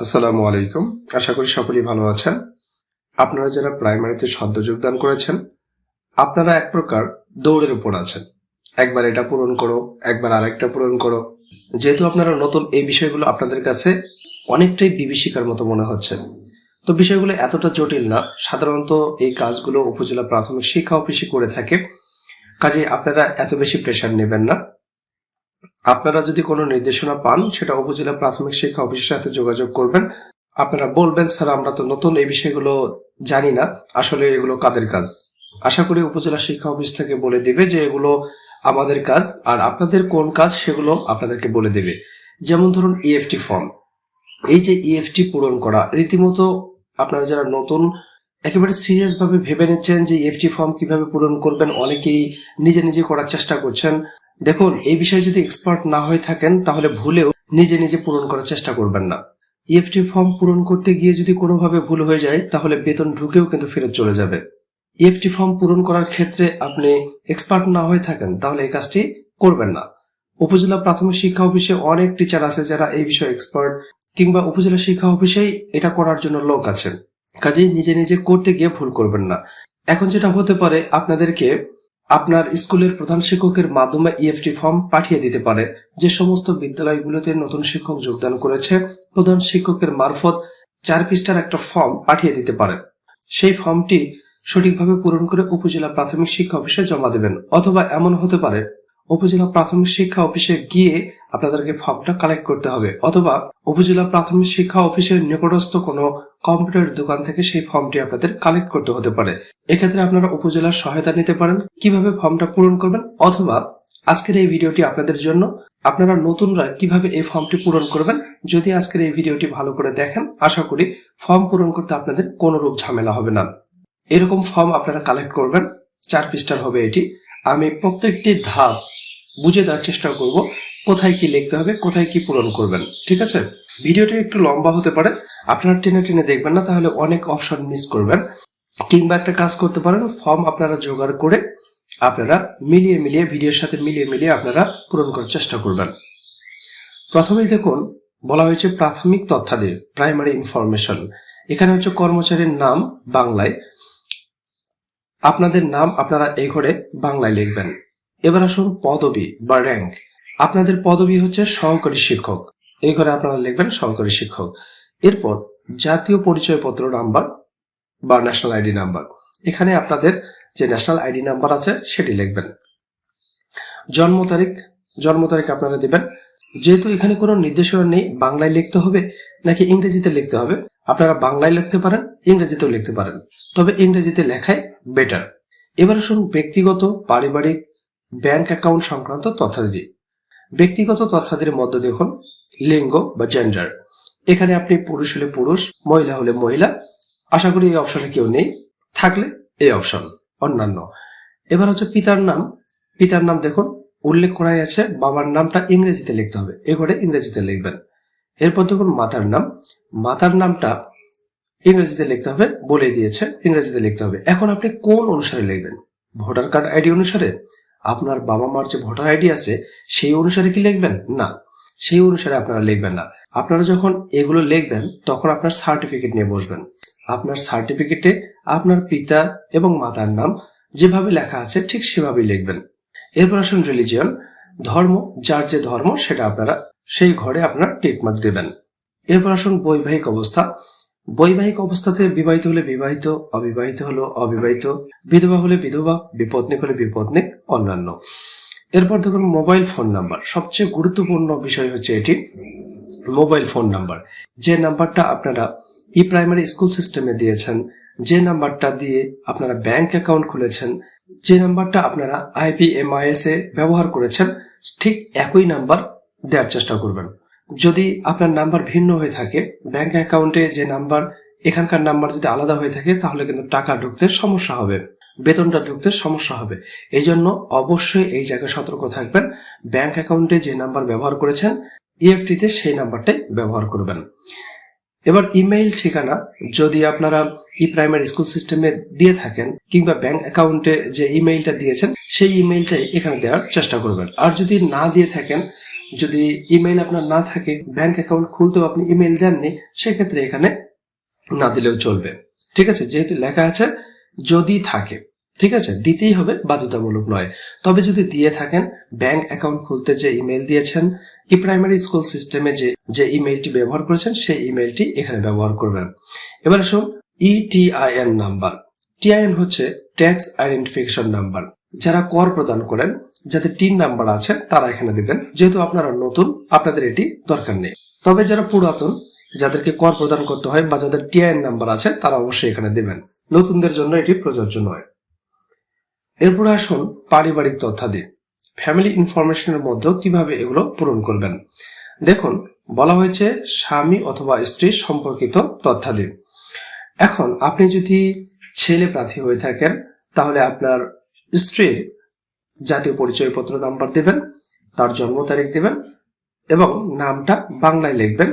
আসসালামু আলাইকুম। আশা করি সকলেই ভালো আছেন। আপনারা যারা প্রাইমারিতে সদ্য যোগদান করেছেন, আপনারা এক প্রকার দৌড়ের উপর আছেন। একবার এটা পূরণ করো, একবার আরেকটা পূরণ করো। যেহেতু আপনারা নতুন এই বিষয়গুলো আপনাদের কাছে অনেকটাই বিভীষিকার মতো মনে হচ্ছে। তো বিষয়গুলো এতটা জটিল না, সাধারণত এই কাজগুলো উপজেলা প্রাথমিক শিক্ষা অফিসে করে থাকে। কাজে আপনারা এত বেশি প্রেশার নেবেন না। আপনারা যদি কোনো নির্দেশনা পান, সেটা উপজেলা প্রাথমিক শিক্ষা অফিসের সাথে যোগাযোগ করবেন। আপনারা বলবেন, স্যার, আমরা তো নতুন এই বিষয়গুলো জানি না। আসলে এগুলো কাদের কাজ? আশা করি উপজেলা শিক্ষা অফিস থেকে বলে দিবে যে এগুলো আমাদের কাজ, আর আপনাদের কোন কাজ সেগুলো আপনাদেরকে বলে দেবে। যেমন ধরুন ইএফটি ফর্ম এই যে ইএফটি পূরণ করা, রীতিমতো আপনারা যারা নতুন, একেবারে সিরিয়াস ভাবে ভেবে নিচ্ছেন যে ইএফটি ফর্ম কীভাবে পূরণ করবেন, অনেকেই নিজে নিজে করার চেষ্টা করছেন। দেখুন, এই বিষয়ে যদি এক্সপার্ট না হয়ে থাকেন, তাহলে ভুলেও নিজে নিজে পূরণ করার চেষ্টা করবেন না। ইএফটি ফর্ম পূরণ করতে গিয়ে যদি কোনোভাবে ভুল হয়ে যায়, তাহলে বেতন ঢুকেও কিন্তু ফেরত চলে যাবে। ইএফটি ফর্ম পূরণ করার ক্ষেত্রে আপনি এক্সপার্ট না হয়ে থাকেন, তাহলে এই কাজটি করবেন না। উপজেলা প্রাথমিক শিক্ষা অফিসে অনেক টিচার আছে যারা এই বিষয়ে এক্সপার্ট কিংবা উপজেলা শিক্ষা অফিসেই এটা করার জন্য লোক আছেন। কাজেই নিজে নিজে করতে গিয়ে ভুল করবেন না। এখন যেটা হতে পারে, আপনাদেরকে আপনার স্কুলের প্রধান শিক্ষকের মাধ্যমে ইএফটি ফর্ম পাঠিয়ে দিতে পারে। যে সমস্ত বিদ্যালয়গুলোতে নতুন শিক্ষক যোগদান করেছে, প্রধান শিক্ষকের মারফত চার পৃষ্ঠার একটা ফর্ম পাঠিয়ে দিতে পারে। সেই ফর্মটি সঠিকভাবে পূরণ করে উপজেলা প্রাথমিক শিক্ষা অফিসে জমা দেবেন, অথবা এমন হতে পারে উপজেলা প্রাথমিক শিক্ষা অফিসে গিয়ে আপনাদেরকে ফর্মটা কালেক্ট করতে হবে, অথবা উপজেলা প্রাথমিক শিক্ষা অফিসের নিকটস্থ কোনো কম্পিউটার দোকান থেকে সেই ফর্মটি আপনাদের কালেক্ট করতে হতে পারে। এক্ষেত্রে আপনারা উপজেলার সহায়তা নিতে পারেন, কীভাবে ফর্মটা পূরণ করবেন, অথবা আজকের এই ভিডিওটি আপনাদের জন্য আপনারা নতুনরা কীভাবে এই ফর্মটি পূরণ করবেন, যদি আজকের এই ভিডিওটি ভালো করে দেখেন, আশা করি ফর্ম পূরণ করতে আপনাদের কোনো রূপ ঝামেলা হবে না। এরকম ফর্ম আপনারা কালেক্ট করবেন, চার পৃষ্ঠার হবে এটি। আমি প্রত্যেকটি ধাপ বুঝে দেওয়ার চেষ্টা করব কোথায় কি লিখতে হবে, কোথায় কি পূরণ করবেন, ঠিক আছে? ভিডিওটা একটু লম্বা হতে পারে, আপনারা টেনে টেনে দেখবেন না, তাহলে অনেক অপশন মিস করবেন। কিংবা একটা কাজ করতে পারেন, ফর্ম আপনারা জোগাড় করে আপনারা মিলিয়ে মিলিয়ে, ভিডিওর সাথে মিলিয়ে মিলিয়ে আপনারা পূরণ করার চেষ্টা করবেন। প্রথমেই দেখুন, বলা হয়েছে প্রাথমিক তথ্যাদি প্রাইমারি ইনফরমেশন এখানে হচ্ছে কর্মচারীর নাম বাংলায়। আপনাদের নাম আপনারা এই ঘরে বাংলায় লিখবেন। এবার আসুন পদবি বা র্যাঙ্ক আপনাদের পদবি হচ্ছে সহকারী শিক্ষক। এই ঘরে আপনারা লিখবেন সহকারী শিক্ষক। এরপর জাতীয় পরিচয়পত্র নাম্বার বা ন্যাশনাল আইডি নাম্বার এখানে আপনাদের যে ন্যাশনাল আইডি নাম্বার আছে, সেটি লিখবেন। জন্ম তারিখ। জন্ম তারিখ আপনারা দিবেন। যেহেতু এখানে কোনো নির্দেশনা নেই, বাংলায় লিখতে হবে নাকি ইংরেজিতে লিখতে হবে, আপনারা বাংলায় লিখতে পারেন, ইংরেজিতেও লিখতে পারেন। তবে ইংরেজিতে লেখাই বেটার এবার আসুন ব্যক্তিগত, পারিবারিক ব্যাংক অ্যাকাউন্ট সংক্রান্ত তথ্যাদি। ব্যক্তিগত তথ্যাদির মধ্যে দেখুন, লিঙ্গ বা জেন্ডার এখানে আপনি পুরুষ হলে পুরুষ, মহিলা হলে মহিলা। আশা করি এই অপশনে কেউ নেই। থাকলে এই অপশন অন্যান্য। এবার হচ্ছে পিতার নাম। পিতার নাম দেখুন, উল্লেখ করাই আছে, বাবার নামটা ইংরেজিতে লিখতে হবে। এ ঘরে ইংরেজিতে লিখবেন। এরপর দেখুন, মাতার নাম। মাতার নামটা ইংরেজিতে লিখতে হবে, বলে দিয়েছে, ইংরেজিতে লিখতে হবে। এখন আপনি কোন অনুসারে লিখবেন? ভোটার কার্ড আইডি অনুসারে? আপনার বাবা মার যে ভোটার আইডি আছে, সেই অনুসারে কি লিখবেন? না, সেই অনুসারে আপনারা লিখবেন না। আপনারা যখন এগুলো লিখবেন, তখন আপনার সার্টিফিকেট নিয়ে বসবেন। আপনার সার্টিফিকেটে আপনার পিতা এবং মাতার নাম যেভাবে লেখা আছে, ঠিক সেভাবেই লিখবেন। এরপর আসুন রিলিজিয়ন ধর্ম, যার যে ধর্ম, সেটা আপনারা সেই ঘরে আপনার টিকমার্ক দেবেন। এরপর আসুন বৈবাহিক অবস্থা বৈবাহিক অবস্থাতে বিবাহিত হলে বিবাহিত, অবিবাহিত হলো অবিবাহিত, বিধবা হলে বিধবা বিপত্নিক হলে বিপত্নিক অন্যান্য। এরপর দেখুন মোবাইল ফোন নাম্বার। সবচেয়ে গুরুত্বপূর্ণ বিষয় হচ্ছে এটি মোবাইল ফোন নাম্বার। যে নাম্বারটা আপনারা ই প্রাইমারি স্কুল সিস্টেমে দিয়েছেন, যে নাম্বারটা দিয়ে আপনারা ব্যাংক অ্যাকাউন্ট খুলেছেন, যে নাম্বারটা আপনারা আইপিএমআইএস এ ব্যবহার করেছেন, ঠিক একই নাম্বার দেওয়ার চেষ্টা করবেন। যদি আপনার নাম্বার ভিন্ন হয়ে থাকে ব্যাংক অ্যাকাউন্টে যে নাম্বার, এখানকার নাম্বার যদি আলাদা হয়ে থাকে, তাহলে কিন্তু টাকা ঢুকতে সমস্যা হবে। বেতনটা ঢুকতে সমস্যা হবে। এই জন্য অবশ্যই এই জায়গায় সতর্ক থাকবেন। ব্যাংক অ্যাকাউন্টে যে নাম্বার ব্যবহার করেছেন ইএফটিতে সেই নাম্বারটাই ব্যবহার করবেন। এবার ইমেইল ঠিকানা, যদি আপনারা ই প্রাইমারি স্কুল সিস্টেমে দিয়ে থাকেন, কিংবা ব্যাংক অ্যাকাউন্টে যে ইমেইলটা দিয়েছেন, সেই ইমেইলটাই এখানে দেওয়ার চেষ্টা করবেন। আর যদি না দিয়ে থাকেন যদি ইমেইল আপনার না থাকে ব্যাংক অ্যাকাউন্ট খুলতেও আপনি ইমেইল দেননি, সেক্ষেত্রে এখানে না দিলেও চলবে। ঠিক আছে? যেহেতু লেখা আছে, যদি থাকে। ঠিক আছে? দিতেই হবে, বাধ্যতামূলক নয়। তবে যদি দিয়ে থাকেন ব্যাংক অ্যাকাউন্ট খুলতে যে ইমেল দিয়েছেন ই প্রাইমারি স্কুল সিস্টেমে যে যে ইমেলটি ব্যবহার করেছেন, সেই ইমেলটি এখানে ব্যবহার করবেন। এবার আসুন ইটিআইএন নাম্বার টিআইএন হচ্ছে ট্যাক্স আইডেন্টিফিকেশন নাম্বার যারা কর প্রদান করেন যাদের টিন নাম্বার আছে, তারা এখানে দিবেন। যেহেতু আপনারা নতুন, আপনাদের এটি দরকার নেই। তবে যারা পুরাতন, যাদেরকে কর প্রদান করতে হয় বা যাদের টিআইএন নাম্বার আছে, তারা অবশ্যই এখানে দিবেন। নতুনদের জন্য এটি প্রযোজ্য নয়। এরপর আসুন পারিবারিক তথ্যাদি। ফ্যামিলি ইনফরমেশনের মধ্যেও কীভাবে এগুলো পূরণ করবেন? দেখুন, বলা হয়েছে স্বামী অথবা স্ত্রী সম্পর্কিত তথ্যাদি। এখন আপনি যদি ছেলে প্রার্থী হয়ে থাকেন, তাহলে আপনার স্ত্রীর জাতীয় পরিচয়পত্র নাম্বার দেবেন, তার জন্ম তারিখ দেবেন এবং নামটা বাংলায় লিখবেন।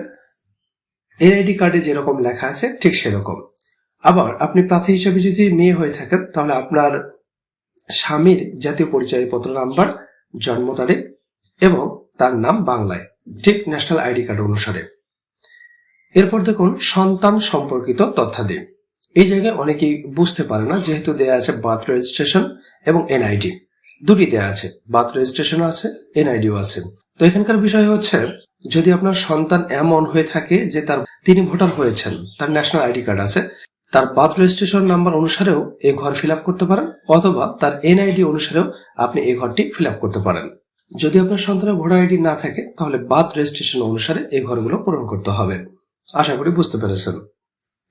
এনআইডি কার্ডে যেরকম লেখা আছে, ঠিক সেরকম। আবার আপনি প্রার্থী হিসেবে যদি মেয়ে হয়ে থাকেন, তাহলে আপনার স্বামীর জাতীয় পরিচয়পত্র নাম্বার, জন্ম তারিখ এবং তার নাম বাংলায়, ঠিক ন্যাশনাল আইডি কার্ড অনুসারে। এরপর দেখুন, সন্তান সম্পর্কিত তথ্যাদি। এই জায়গায় অনেকেই বুঝতে পারে না, যেহেতু দেয়া আছে বার্থ রেজিস্ট্রেশন এবং এনআইডি দুটি দেয়া আছে বার্থ রেজিস্ট্রেশনও আছে, এনআইডিও আছে। তো এখানকার বিষয় হচ্ছে, যদি আপনার সন্তান এমন হয়ে থাকে যে তার, তিনি ভোটার হয়েছেন, তার ন্যাশনাল আইডি কার্ড আছে, তার বার্থ রেজিস্ট্রেশন নাম্বার অনুসারেও এই ঘর ফিল করতে পারেন, অথবা তার এনআইডি অনুসারেও আপনি এই ঘরটি ফিল করতে পারেন। যদি আপনার সন্তানের ভোটার আইডি না থাকে, তাহলে বার্থ রেজিস্ট্রেশন অনুসারে এই ঘরগুলো পূরণ করতে হবে। আশা করি বুঝতে পেরেছেন।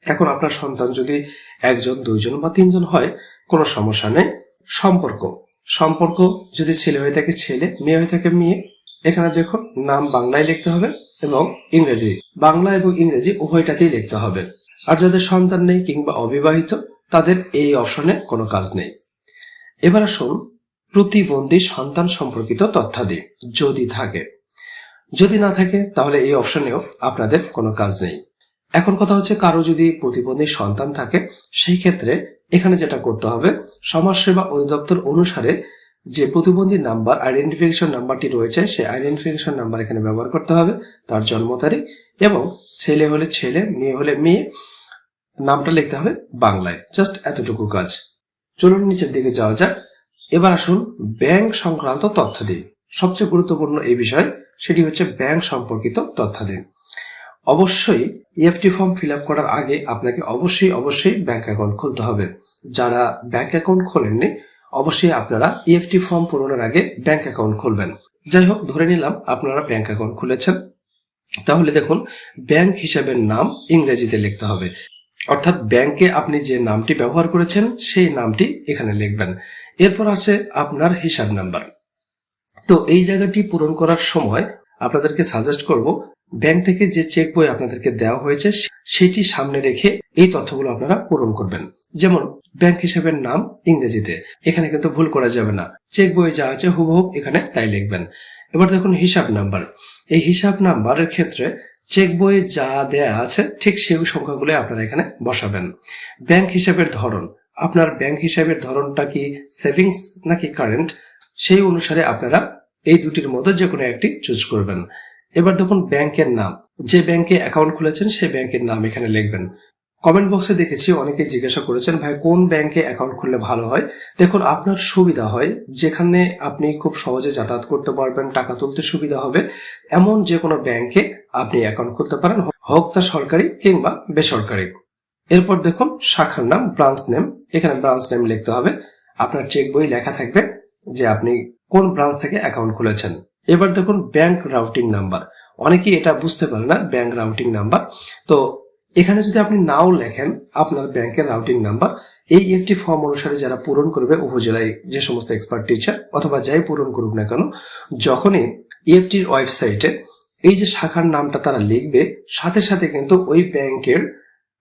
এখন আপনার সন্তান যদি একজন, দুইজন বা তিনজন হয়, কোনো সমস্যা নেই। সম্পর্ক। সম্পর্ক যদি ছেলে হয়ে থাকে ছেলে, মেয়ে হয়ে থাকে মেয়ে, এখানে দেখুন নাম বাংলায় লিখতে হবে এবং ইংরেজি। বাংলা এবং ইংরেজি উভয়টাতেই লিখতে হবে। আর যাদের সন্তান নেই কিংবা অবিবাহিত, তাদের এই অপশনে কোনো কাজ নেই। এবার আসুন প্রতিবন্ধী সন্তান সম্পর্কিত তথ্যাদি যদি থাকে। যদি না থাকে, তাহলে এই অপশনেও আপনাদের কোনো কাজ নেই। এখন কথা হচ্ছে কারও যদি প্রতিবন্ধী সন্তান থাকে, সেই ক্ষেত্রে এখানে যেটা করতে হবে, সমাজসেবা অধিদপ্তর অনুসারে যে প্রতিবন্ধী নাম্বার আইডেন্টিফিকেশন নাম্বারটি রয়েছে, সেই আইডেন্টিফিকেশন নাম্বার এখানে ব্যবহার করতে হবে, তার জন্ম তারিখ এবং ছেলে হলে ছেলে, মেয়ে হলে মেয়ে, নামটা লিখতে হবে বাংলায়। জাস্ট এতটুকু কাজ। চলুন নিচের দিকে যাওয়া যাক। এবার আসুন ব্যাংক সংক্রান্ত তথ্য দিন সবচেয়ে গুরুত্বপূর্ণ এই বিষয়, সেটি হচ্ছে ব্যাংক সম্পর্কিত তথ্যাদি অবশ্যই ইএফটি ফর্ম ফিল আপ করার আগে আপনাকে অবশ্যই অবশ্যই ব্যাংক অ্যাকাউন্ট খুলতে হবে। যারা ব্যাংক অ্যাকাউন্ট খোলেননি, অবশ্যই আপনারা ইএফটি ফর্ম পূরণের আগে ব্যাংক অ্যাকাউন্ট খুলবেন। যাই হোক, ধরে নিলাম আপনারা ব্যাংক অ্যাকাউন্ট খুলেছেন। তাহলে দেখুন ব্যাংক হিসাবের নাম ইংরেজিতে লিখতে হবে। অর্থাৎ ব্যাংকে আপনি যে নামটি ব্যবহার করেছেন, সেই নামটি এখানে লিখবেন। এরপর আছে আপনার হিসাব নাম্বার তো এই জায়গাটি পূরণ করার সময় আপনাদেরকে সাজেস্ট করব ব্যাংক থেকে যে চেক বই আপনাদেরকে দেওয়া হয়েছে, সেটি সামনে রেখে এই তথ্যগুলো আপনারা পূরণ করবেন। যেমন ব্যাংক হিসাবের নাম ইংরেজিতে। এখানে কিন্তু ভুল করা যাবে না। চেক বই যা আছে হুবহু এখানে তাই লিখবেন। এবার দেখুন হিসাব নাম্বার। এই হিসাব নাম্বারের ক্ষেত্রে চেক বইয়ে যা দেয়া আছে, ঠিক সেই সংখ্যাগুলো আপনারা এখানে বসাবেন। ব্যাংক হিসাবের ধরন। আপনার ব্যাংক হিসাবের ধরনটা কি সেভিংস নাকি কারেন্ট সেই অনুসারে আপনারা এই দুটির মধ্যে যে কোনো একটি চুজ করবেন। এবার দেখুন ব্যাংকের নাম। যে ব্যাংকে অ্যাকাউন্ট খুলেছেন, সেই ব্যাংকের নাম এখানে লিখবেন। কমেন্ট বক্সে দেখেছি অনেকে জিজ্ঞাসা করেছেন, ভাই, কোন ব্যাংকে অ্যাকাউন্ট খুললে ভালো হয়? দেখুন, আপনার সুবিধা হয় যেখানে আপনি খুব সহজে যাতায়াত করতে পারবেন, টাকা তুলতে সুবিধা হবে। এমন যে কোনো ব্যাংকে আপনি অ্যাকাউন্ট খুলতে পারেন, হোক তা সরকারি কিংবা বেসরকারি। এরপর দেখুন শাখার নাম ব্রাঞ্চ নেম এখানে ব্রাঞ্চ নেম লিখতে হবে। আপনার চেক বই লেখা থাকবে যে আপনি কোন ব্রাঞ্চ থেকে অ্যাকাউন্ট খুলেছেন? এবার দেখুন ব্যাংক রাউটিং নাম্বার অনেকেই এটা বুঝতে পারে না ব্যাংক রাউটিং নাম্বার তো এখানে যদি আপনি নাও লেখেন আপনার ব্যাংকের রাউটিং নাম্বার এই একটি ফর্ম অনুসারে যারা পূরণ করবে, উপজেলায় যে সমস্ত এক্সপার্ট টিচার অথবা যাই পূরণ করুক না কেন, যখনই ইএফটির ওয়েবসাইটে এই যে শাখার নামটা তারা লিখবে, সাথে সাথে কিন্তু ওই ব্যাংকের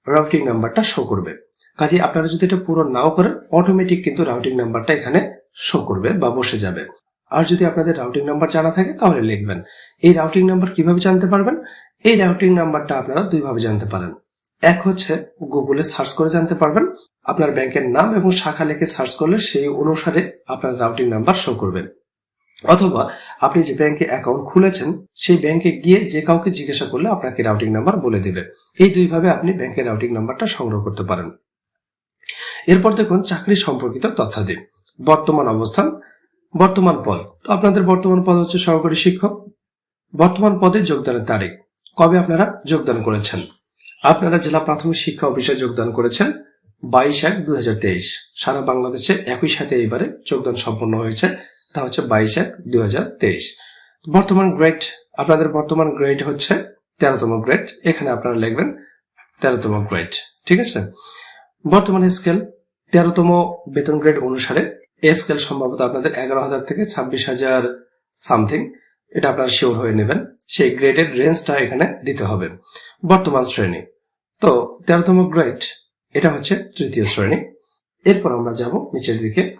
রাউটিং নাম্বারটা শো করবে। কাজে আপনারা যদি এটা পূরণ নাও করেন অটোমেটিক কিন্তু রাউটিং নাম্বারটা এখানে শো করবে বা বসে যাবে। আর যদি আপনাদের রাউটিং নাম্বার জানা থাকে, তাহলে লিখবেন। এই রাউটিং নাম্বার কীভাবে জানতে পারবেন? এই রাউটিং নাম্বারটা আপনারা দুইভাবে জানতে পারেন। এক হচ্ছে গুগলে সার্চ করে জানতে পারবেন। আপনার ব্যাংকের নাম এবং শাখা লিখে সার্চ করলে সেই অনুসারে আপনার রাউটিং নাম্বার শো করবে। অথবা আপনি যে ব্যাংকে অ্যাকাউন্ট খুলেছেন, সেই ব্যাংকে গিয়ে যে কাউকে জিজ্ঞাসা করলে আপনাকে রাউটিং নাম্বার বলে দেবে। এই দুইভাবে আপনি ব্যাংকের রাউটিং নাম্বারটা সংগ্রহ করতে পারেন। এরপর দেখুন চাকরি সম্পর্কিত তথ্যাদি। বর্তমান অবস্থান, বর্তমান পদ। তো আপনাদের বর্তমান পদ হচ্ছে সহকারী শিক্ষক। বর্তমান পদে যোগদানের তারিখ। কবে আপনারা যোগদান করেছেন? আপনারা জেলা প্রাথমিক শিক্ষা অফিসে যোগদান করেছেন বাইশ এক দুই সারা বাংলাদেশে একই সাথে এইবারে যোগদান সম্পন্ন হয়েছে। তা হচ্ছে বাইশ এক দুই বর্তমান গ্রেড, আপনাদের বর্তমান গ্রেড হচ্ছে তেরোতম গ্রেড। এখানে আপনারা লিখবেন তেরোতম গ্রেড। ঠিক আছে? বর্তমান স্কেল তেরোতম বেতন গ্রেড অনুসারে এ স্কেল সম্ভবত আপনাদের এগারো হাজার থেকে ছাব্বিশ হাজার সামথিং এটা আপনারা শিওর হয়ে নেবেন। সেই গ্রেডের রেঞ্জটা এখানে দিতে হবে। বর্তমান শ্রেণি। তো, তেরোতম গ্রেড এটা হচ্ছে তৃতীয় শ্রেণি। এরপর আমরা যাব নিচের দিকে।